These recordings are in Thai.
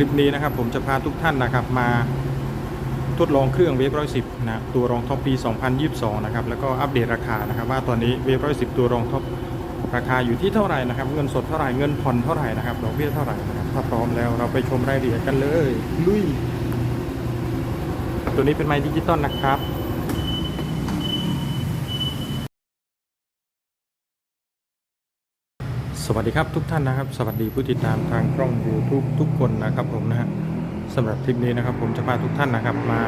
ลิปนี้นะครับผมจะพาทุกท่านนะครับมาทดลองเครื่องเวฟร้อยสิบนะตัวรองท็อปปี 2022 นะครับแล้วก็อัปเดตราคานะครับว่าตอนนี้เวฟร้อยสิบตัวรองท็อปราคาอยู่ที่เท่าไหร่นะครับเงินสดเท่าไหร่เงินผ่อนเท่าไหร่นะครับดอกเบี้ยเท่าไหร่นะครับถ้าพร้อมแล้วเราไปชมรายละเอียดกันเลยลุยตัวนี้เป็นไม้ดิจิตอลนะครับ ส วัสดีครับทุกท่านนะครับ สวัสดีผู้ติดตามทางกล้อง YouTube ทุกคนนะครับผมนะฮะสำหรับคลิปนี้นะครับ ผมจะพาทุกท่านนะครับมา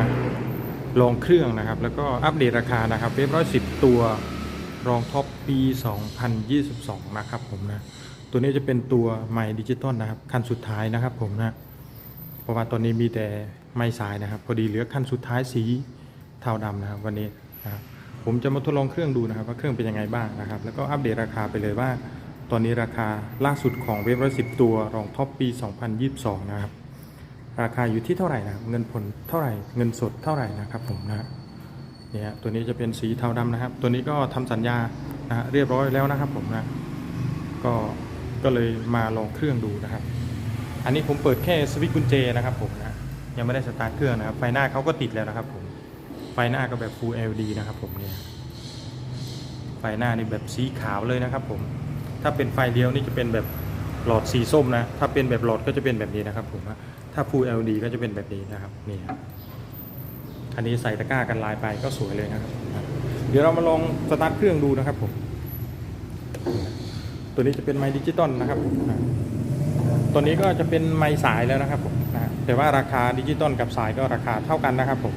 ลองเครื่องนะครับ แล้วก็อัปเดตราคานะครับเว็บร้อยสิบตัวรองท็อปปี 2022 นะครับผมนะตัวนี้จะเป็นตัวไมค์ดิจิตอลนะครับคันสุดท้ายนะครับผมนะเพราะว่าตอนนี้มีแต่ไม้สายนะครับ พอดีเหลือคันสุดท้ายสีเทาดำนะครับวันนี้นะครับผมจะมาทดลองเครื่องดูนะครับ ว่าเครื่องเป็นยังไงบ้างนะครับ แล้วก็อัปเดตราคาไปเลยว่า ตอนนี้ราคาล่าสุดของเว็บร้อยสิบตัวรองท็อปปี 2022 นะครับ ราคาอยู่ที่เท่าไหร่นะเงินผลเท่าไหร่เงินสดเท่าไหร่นะครับผมนะฮะเนี่ยตัวนี้จะเป็นสีเทาดำนะครับ ตัวนี้ก็ทำสัญญานะฮะเรียบร้อยแล้วนะครับผมนะก็ก็เลยมาลองเครื่องดูนะครับ อันนี้ผมเปิดแค่สวิตช์กุญแจนะครับผมนะยังไม่ได้สตาร์ทเครื่องนะครับ ไฟหน้าเขาก็ติดแล้วนะครับผมไฟหน้าก็แบบ Full LED นะครับผมเนี่ยไฟหน้านี่แบบสีขาวเลยนะครับผม ถ้าเป็นไฟเลี้ยวนี่จะเป็นแบบหลอดสีส้มนะ ถ้าเป็นแบบหลอดก็จะเป็นแบบนี้นะครับผมถ้า Full LED ก็จะเป็นแบบนี้นะครับนี่ครับอันนี้ใส่ตะกร้ากันลายไปก็สวยเลยนะครับ เดี๋ยวเรามาลองสตาร์ทเครื่องดูนะครับผม ตัวนี้จะเป็นไมค์ดิจิตอลนะครับผมตัวนี้ก็จะเป็นไมค์สายแล้วนะครับผมแต่ว่าราคาดิจิตอลกับสายก็ราคาเท่ากันนะครับผม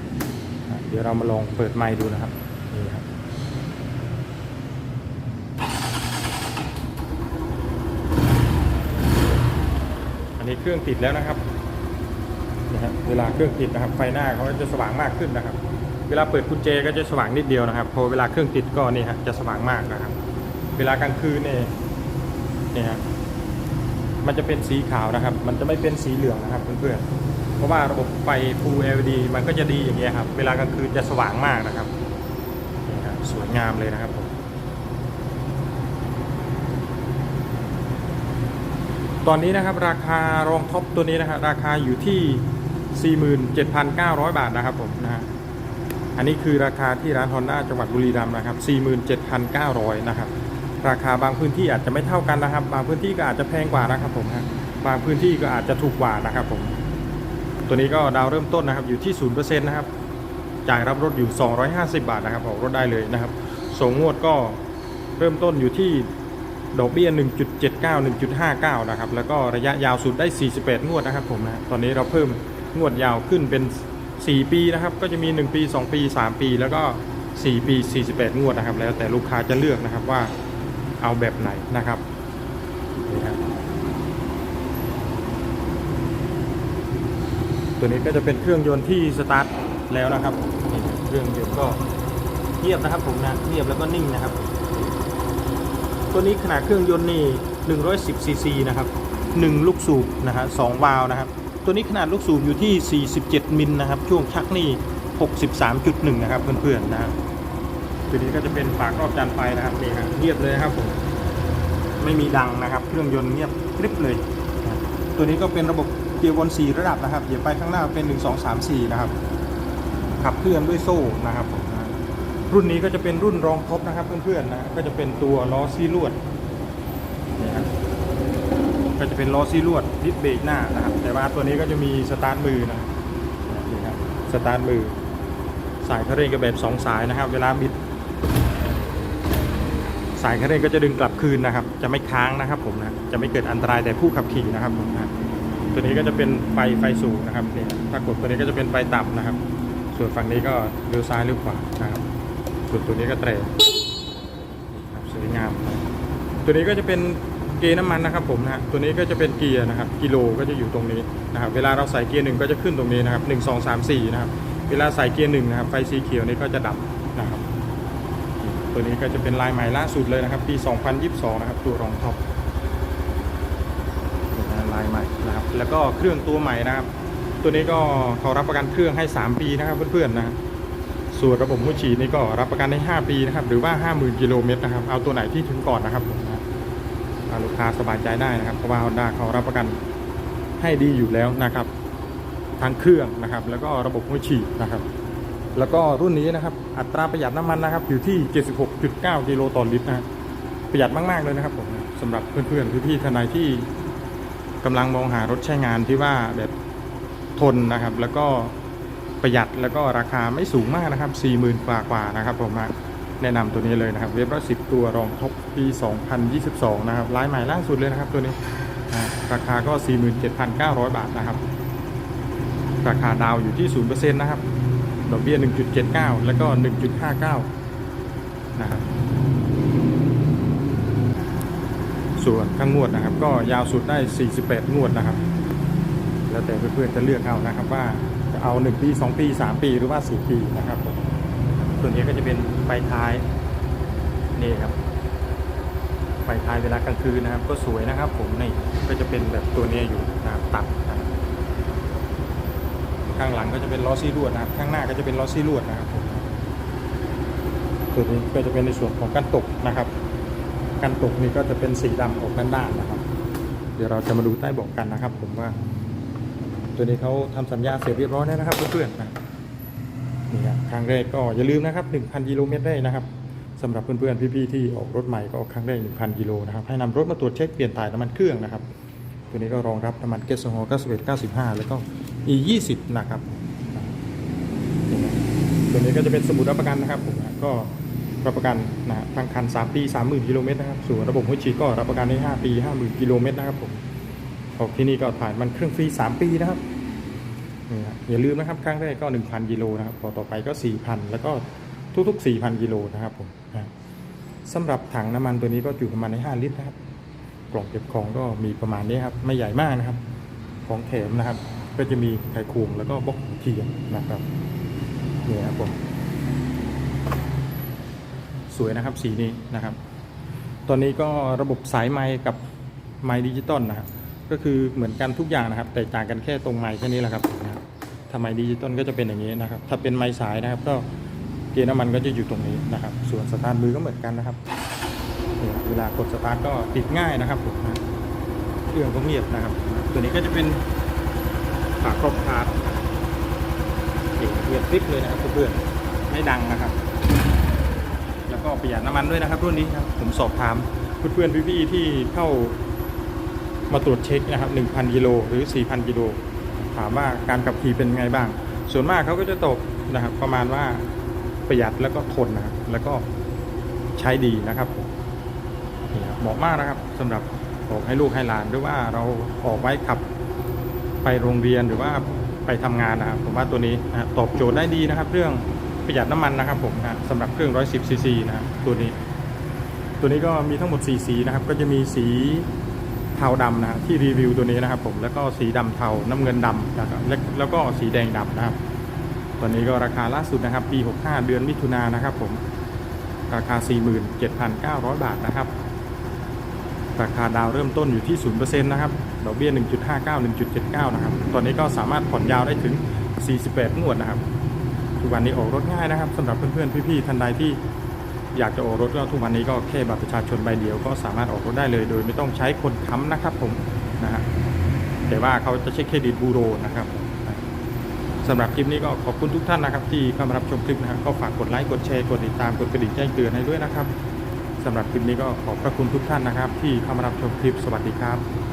เดี๋ยวเรามาลองเปิดไมค์ดูนะครับ อั นนี้เครื่องติดแล้วนะครับนะฮะเวลาเครื่องติดนะครับ ไฟหน้าเขาจะสว่างมากขึ้นนะครับ เวลาเปิดกุญแจก็จะสว่างนิดเดียวนะครับ พอเวลาเครื่องติดก็นี่ฮะจะสว่างมากนะครับ เวลากลางคืนเนี่ยเนี่ยฮะมันจะเป็นสีขาวนะครับ มันจะไม่เป็นสีเหลืองนะครับเพื่อนๆ เพราะว่าระบบไฟ Full LED มันก็จะดีอย่างเงี้ยครับ เวลากลางคืนจะสว่างมากนะครับนี่ครับสวยงามเลยนะครับผม ตอนนี้นะครับราคารองท็อปตัวนี้นะครับราคาอยู่ที่ 47,900 บาทนะครับผมนะฮะอันนี้คือราคาที่ร้านฮอนด้าจังหวัดบุรีรัมย์นะครับ 47,900 นะครับ ราคาบางพื้นที่อาจจะไม่เท่ากันนะครับ บางพื้นที่ก็อาจจะแพงกว่านะครับผมฮะบางพื้นที่ก็อาจจะถูกกว่านะครับผมตัวนี้ก็ดาวเริ่มต้นนะครับอยู่ที่ 0%นะครับจ่ายรับรถอยู่ 250 บาทนะครับออกรถได้เลยนะครับส่งงวดก็เริ่มต้นอยู่ที่ ดอกเบี้ย 1.79 1.59 นะครับ แล้วก็ระยะยาวสุดได้ 48 งวดนะครับผมนะตอนนี้เราเพิ่มงวดยาวขึ้นเป็น 4 ปีนะครับ ก็จะมี 1 ปี 2 ปี 3 ปี แล้วก็ 4 ปี 48 งวดนะครับ แล้วแต่ลูกค้าจะเลือกนะครับว่าเอาแบบไหนนะครับนี่ครับตัวนี้ก็จะเป็นเครื่องยนต์ที่สตาร์ทแล้วนะครับ เครื่องยนต์ก็เงียบนะครับผมนะเงียบแล้วก็นิ่งนะครับ ตัวนี้ขนาดเครื่องยนต์นี่110ซีซีนะครับ1ลูกสูบนะฮะ2วาล์วนะครับ ตัวนี้ขนาดลูกสูบอยู่ที่ 47 มิลนะครับ ช่วงชักนี่ 63.1 นะครับเพื่อนๆนะตัวนี้ก็จะเป็นฝากรอบจานไฟนะครับนี่ฮะเงียบเลยครับผมไม่มีดังนะครับ เครื่องยนต์เงียบกริบเลย ตัวนี้ก็เป็นระบบเกียร์วน4ระดับนะครับเหยียบไปข้างหน้าเป็น 1 2 3 4 นะครับขับเคลื่อนด้วยโซ่นะครับผม รุ่นนี้ก็จะเป็นรุ่นรองท็อปนะครับเพื่อนๆนะก็จะเป็นตัวล้อซีลวดนี่ครับก็จะเป็นล้อซีลวดดิสเบรกหน้านะครับ แต่ว่าตัวนี้ก็จะมีสตาร์ทมือนะนี่ครับสตาร์ทมือ สายคันเร่งก็แบบสองสายนะครับ เวลาบิด สายคันเร่งก็จะดึงกลับคืนนะครับ จะไม่ค้างนะครับผมนะจะไม่เกิดอันตรายแต่ผู้ขับขี่นะครับผมนะตัวนี้ก็จะเป็นไฟไฟสูงนะครับนี่ถ้ากดตัวนี้ก็จะเป็นไฟต่ำนะครับ ส่วนฝั่งนี้ก็เลี้ยวซ้ายเลี้ยวขวานะครับ ส่วนตัวนี้ก็แตรครับสวยงาม ตัวนี้ก็จะเป็นเกียร์น้ำมันนะครับผมนะฮะตัวนี้ก็จะเป็นเกียร์นะครับกิโลก็จะอยู่ตรงนี้นะครับเวลาเราใส่เกียร์หนึ่งก็จะขึ้นตรงนี้นะครับหนึ่งสองสามสี่นะครับเวลาใส่เกียร์หนึ่งนะครับไฟสีเขียวนี้ก็จะดับนะครับตัวนี้ก็จะเป็นลายใหม่ล่าสุดเลยนะครับ ปี 2022 นะครับ ตัวรองท็อปนะลายใหม่นะครับ แล้วก็เครื่องตัวใหม่นะครับ ตัวนี้ก็เขารับประกันเครื่องให้ 3 ปีนะครับเพื่อนๆนะ ส่วนระบบหัวฉีดนี่ก็รับประกันได้ 5 ปีนะครับ หรือว่า 50,000 กิโลเมตรนะครับ เอาตัวไหนที่ถึงก่อนนะครับผมนะลูกค้าสบายใจได้นะครับเพราะว่า Honda เขารับประกันใให้ดีอยู่แล้วนะครับทั้งเครื่องนะครับ แล้วก็ระบบหัวฉีดนะครับ แล้วก็รุ่นนี้นะครับ อัตราประหยัดน้ำมันนะครับ อยู่ที่ 76.9 กิโลต่อลิตรนะประหยัดมาก ๆ เลยนะครับผมสำหรับเพื่อนๆพี่ๆทนายที่กำลังมองหารถใช้งานที่ว่าแบบทนนะครับ แล้วก็ ประหยัดแล้วก็ราคาไม่สูงมากนะครับ 40,000กว่ากว่านะครับผมแนะนำตัวนี้เลยนะครับ เว็บละสิบตัวรองท็อปปี 2022 นะครับลายใหม่ล่าสุดเลยนะครับตัวนี้ราคาก็ 47,900 บาทนะครับ ราคาดาวอยู่ที่ 0%นะครับดอกเบี้ย 1.79 แล้วก็ 1.59 นะครับ ส่วนข้างงวดนะครับ ก็ยาวสุดได้48งวดนะครับ แล้วแต่เพื่อนๆจะเลือกเอานะครับว่า เอา1ปี2ปี3ปีหรือว่า 4 ปีนะครับผมส่วนนี้ก็จะเป็นไฟท้ายนี่ครับไฟท้ายเวลากลางคืนนะครับ ก็สวยนะครับ ผมนี่ก็จะเป็นแบบตัวนี้อยู่นะครับตัดนะครับข้างหลังก็จะเป็นล้อซี่ลวดนะครับ ข้างหน้าก็จะเป็นล้อซี่ลวดนะครับตัวนี้ก็จะเป็นในส่วนของกันตกนะครับกันตกนี่ก็จะเป็นสีดำออกด้านๆนะครับ เดี๋ยวเราจะมาดูใต้เบอกกันนะครับ ผมว่า ตัวนี้เขาทำสัญญาเสร็จเรียบร้อยแล้วนะครับเพื่อนๆนะนี่ครับครั้งแรกก็อย่าลืมนะครับ1,000กิโลเมตรได้นะครับสำหรับเพื่อนๆพี่ๆที่ออกรถใหม่ก็ครั้งแรก1,000กิโลนะครับให้นำรถมาตรวจเช็คเปลี่ยนถ่ายน้ำมันเครื่องนะครับ ตัวนี้ก็รองรับน้ำมันเกสโซฮอล์91 95 แล้วก็ E 20นะครับตัวนี้ก็จะเป็นสมุดรับประกันนะครับผมก็รับประกันนะทางคัน 3 ปี 30,000กิโลเมตรนะครับส่วนระบบหัวฉีดก็รับประกันได้ 5 ปี 50,000กิโลเมตรนะครับผม ออกที่นี่ก็ถ่ายมันเครื่องฟรี3ปีนะครับอย่าลืมนะครับครั้งแรกก็1,000กิโลนะครับพอต่อไปก็4,000แล้วก็ทุกๆ4,000กิโลนะครับผมนะสำหรับถังน้ำมันตัวนี้ก็อยู่ประมาณใน5ลิตรนะครับกล่องเก็บของก็มีประมาณนี้ครับไม่ใหญ่มากนะครับ ของแถมนะครับ ก็จะมีไขควงแล้วก็บล็อกเทียนนะครับนี่ครับผมสวยนะครับสีนี้นะครับ ตอนนี้ก็ระบบสายไม้กับไม้ดิจิตอลนะครับ ก็คือเหมือนกันทุกอย่างนะครับ แต่ต่างกันแค่ตรงไม้แค่นี้แหละครับนะครับถ้าไมดิจิตอลก็จะเป็นอย่างนี้นะครับ ถ้าเป็นไม้สายนะครับ ก็เกียร์น้ำมันก็จะอยู่ตรงนี้นะครับ ส่วนสตาร์ทมือก็เหมือนกันนะครับ เวลากดสตาร์ทก็ติดง่ายนะครับผมเครื่องก็เงียบนะครับ ตัวนี้ก็จะเป็นฝาครอบคาร์ดเงเงียบคลิปเลยนะครับเพื่อนๆไม่ดังนะครับ แล้วก็ประหยัดน้ำมันด้วยนะครับรุ่นนี้ครับผมสอบถามเพื่อนๆพี่ๆที่เข้า มาตรวจเช็คนะครับ 1,000 กิโลหรือ 4,000 กิโล ถามว่าการขับขี่เป็นไงบ้าง ส่วนมากเขาก็จะตกนะครับ ประมาณว่าประหยัดแล้วก็ทนนะครับแล้วก็ใช้ดีนะครับผมนี่ครับเหมาะมากนะครับสำหรับออกให้ลูกให้หลานหรือว่าเราออกไว้ขับไปโรงเรียนหรือว่าไปทำงานนะครับผมว่าตัวนี้นะตอบโจทย์ได้ดีนะครับ เรื่องประหยัดน้ำมันนะครับผมนะสำหรับเครื่อง 110ซีซีนะตัวนี้ ตัวนี้ก็มีทั้งหมด4สีนะครับ ก็จะมีสี เทาดำนะที่รีวิวตัวนี้นะครับผมแล้วก็สีดำเทาน้ำเงินดำนะครับและแล้วก็สีแดงดำนะครับตอนนี้ก็ราคาล่าสุดนะครับ ปี 65 เดือนมิถุนายนนะครับผมราคา 47,900 บาทนะครับราคาดาวเริ่มต้นอยู่ที่ 0%นะครับ ดอกเบี้ย 1.59 1.79 นะครับ ตอนนี้ก็สามารถผ่อนยาวได้ถึง 48 งวดนะครับ ทุกวันนี้ออกรถง่ายนะครับสำหรับเพื่อนๆ พี่ๆ ท่านใดที่ อยากจะออกรถก็ทุกวันนี้ก็แค่บัตรประชาชนใบเดียวก็สามารถออกรถได้เลย โดยไม่ต้องใช้คนค้ำนะครับผมนะฮะแต่ว่าเขาจะเช็คเครดิตบูโรนะครับสำหรับคลิปนี้ก็ขอบคุณทุกท่านนะครับ ที่เข้ามารับชมคลิปนะครับก็ฝากกดไลค์กดแชร์กดติดตามกดกระดิ่งแจ้งเตือนให้ด้วยนะครับสำหรับคลิปนี้ก็ขอบพระคุณทุกท่านนะครับ ที่เข้ามารับชมคลิปสวัสดีครับ